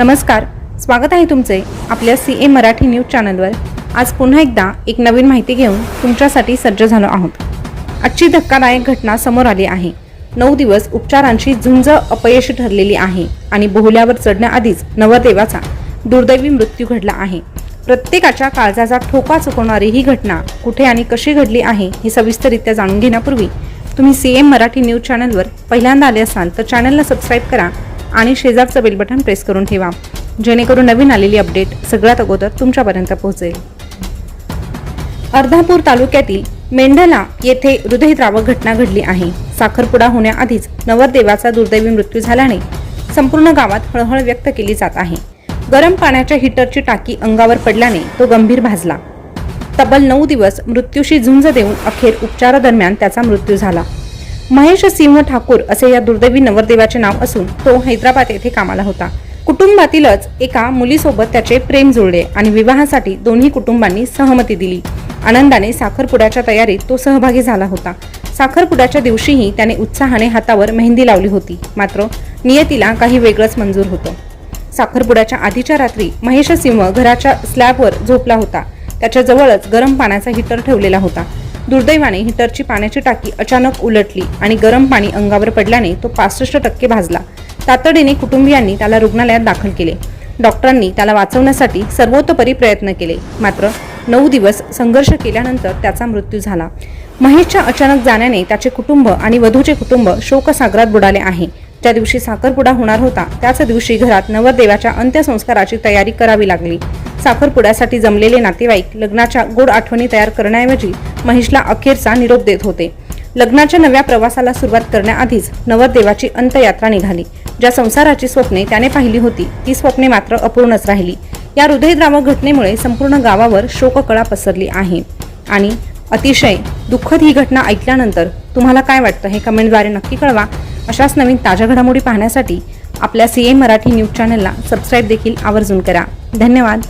नमस्कार स्वागत आहे तुमचे आपल्या सी ए मराठी न्यूज चॅनलवर. आज पुन्हा एकदा एक नवीन माहिती घेऊन तुमच्यासाठी सज्ज झालो आहोत. आजची धक्कादायक घटना समोर आली आहे. नऊ दिवस उपचारांची झुंज अपयशी ठरलेली आहे आणि बोहल्यावर चढण्याआधीच नवरदेवाचा दुर्दैवी मृत्यू घडला आहे. प्रत्येकाच्या काळजाचा ठोका चुकवणारी ही घटना कुठे आणि कशी घडली आहे हे सविस्तररित्या जाणून घेण्यापूर्वी तुम्ही सी एम मराठी न्यूज चॅनलवर पहिल्यांदा आले असाल तर चॅनलला सबस्क्राईब करा आणि शेजारचं बेल बटन प्रेस करून ठेवा. जेणेकरून नवीन आलेली अपडेट सगळ्यात अगोदर तुमच्यापर्यंत पोहोचेल. अर्धापूर तालुक्यातील मेंढला येथे हृदयद्रावक घटना घडली आहे. साखरपुडा होण्याआधीच नवरदेवाचा दुर्दैवी मृत्यू झाल्याने संपूर्ण गावात हळहळ व्यक्त केली जात आहे. गरम पाण्याच्या हिटरची टाकी अंगावर पडल्याने तो गंभीर भाजला. तब्बल नऊ दिवस मृत्यूशी झुंज देऊन अखेर उपचारादरम्यान त्याचा मृत्यू झाला. महेश सिंह ठाकूर असे या दुर्दैवी नवरदेवाचे नाव असून तो हैदराबाद येथे कामाला होता. कुटुंबातीलच एका मुलीसोबत त्याचे प्रेम जुळले आणि विवाहासाठी दोन्ही कुटुंबांनी सहमती दिली. आनंदाने साखरपुड्याच्या तयारीत तो सहभागी झाला होता. साखरपुड्याच्या दिवशीही त्याने उत्साहाने हातावर मेहंदी लावली होती. मात्र नियतीला काही वेगळंच मंजूर होतं. साखरपुड्याच्या आधीच्या रात्री महेश सिंह घराच्या स्लॅबवर झोपला होता. त्याच्याजवळच गरम पाण्याचा हिटर ठेवलेला होता. दुर्दैवाने हिटरची पाण्याची टाकी अचानक उलटली आणि गरम पाणी अंगावर पडल्याने तो पासष्ट टक्के भाजला. तातडीने कुटुंबियांनी त्याला रुग्णालयात दाखल केले. डॉक्टरांनी त्याला वाचवण्यासाठी सर्वतोपरी प्रयत्न केले. मात्र नऊ दिवस संघर्ष केल्यानंतर त्याचा मृत्यू झाला. महेशच्या अचानक जाण्याने त्याचे कुटुंब आणि वधूचे कुटुंब शोकसागरात बुडाले आहे. ज्या दिवशी साखरपुडा होणार होता त्याच दिवशी घरात नवरदेवाच्या अंत्यसंस्काराची तयारी करावी लागली. साखरपुड्यासाठी जमलेले नातेवाईक लग्नाच्या गोड आठवणी तयार करण्याऐवजी महेशला अखेरचा निरोप देत होते. लग्नाच्या नव्या प्रवासाला सुरुवात करण्याआधीच नवरदेवाची अंत्ययात्रा निघाली. ज्या संसाराची स्वप्ने त्याने पाहिली होती ती स्वप्ने मात्र अपूर्णच राहिली. या हृदयद्रावक घटनेमुळे संपूर्ण गावावर शोककळा पसरली आहे. आणि अतिशय दुःखद ही घटना ऐकल्यानंतर तुम्हाला काय वाटतं हे कमेंटद्वारे नक्की कळवा. अशाच नवीन ताज्या घडामोडी पाहण्यासाठी आपल्या सी ए मराठी न्यूज चॅनलला सबस्क्राईब देखील आवर्जून करा. धन्यवाद.